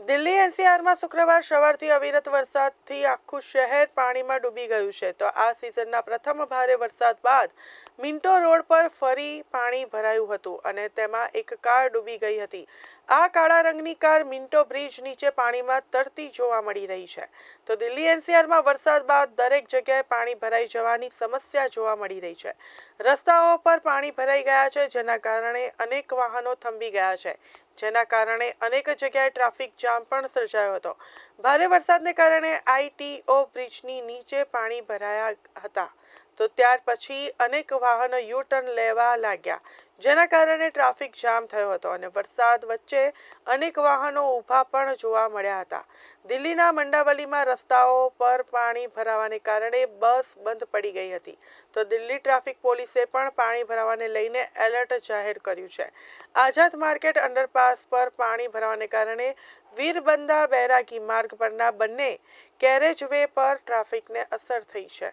દિલ્હી એનસીઆરમાં શુક્રવાર સવારથી અવિરત વરસાદથી આખું શહેર પાણીમાં ડૂબી ગયું છે. તો આ સિઝનના પ્રથમ ભારે વરસાદ બાદ મિન્ટો રોડ પર ફરી પાણી ભરાયું હતું અને તેમાં એક કાર ડૂબી ગઈ હતી. આ કાળા રંગની કાર મિન્ટો બ્રિજ નીચે પાણીમાં તરતી જોવા મળી રહી છે. તો દિલ્હી એનસીઆરમાં વરસાદ બાદ દરેક જગ્યાએ પાણી ભરાઈ જવાની સમસ્યા જોવા મળી રહી છે. રસ્તાઓ પર પાણી ભરાઈ ગયા છે, જેના કારણે અનેક વાહનો થંભી ગયા છે. જેના કારણે અનેક જગ્યાએ ટ્રાફિક જામ પણ સર્જાયો હતો. ભારે વરસાદને કારણે આઈટીઓ બ્રિજની નીચે પાણી ભરાયા હતા. તો ત્યાર પછી અનેક વાહનો યુ ટર્ન લેવા લાગ્યા. જેના કારણે ટ્રાફિક જામ થયો હતો અને વરસાદ વચ્ચે અનેક વાહનો ઊભા પણ જોવા મળ્યા હતા. દિલ્હીના મંડાવલીમાં રસ્તાઓ પર પાણી ભરાવાને કારણે બસ બંધ પડી ગઈ હતી. તો દિલ્હી ટ્રાફિક પોલીસે પણ પાણી ભરાવાને લઈને એલર્ટ જાહેર કર્યું છે. આઝાદ માર્કેટ અંડરપાસ પર પાણી ભરાવાને કારણે વીરબંદા બૈરાગી માર્ગ પરના બંને કેરેજ વે પર ટ્રાફિકને અસર થઈ છે.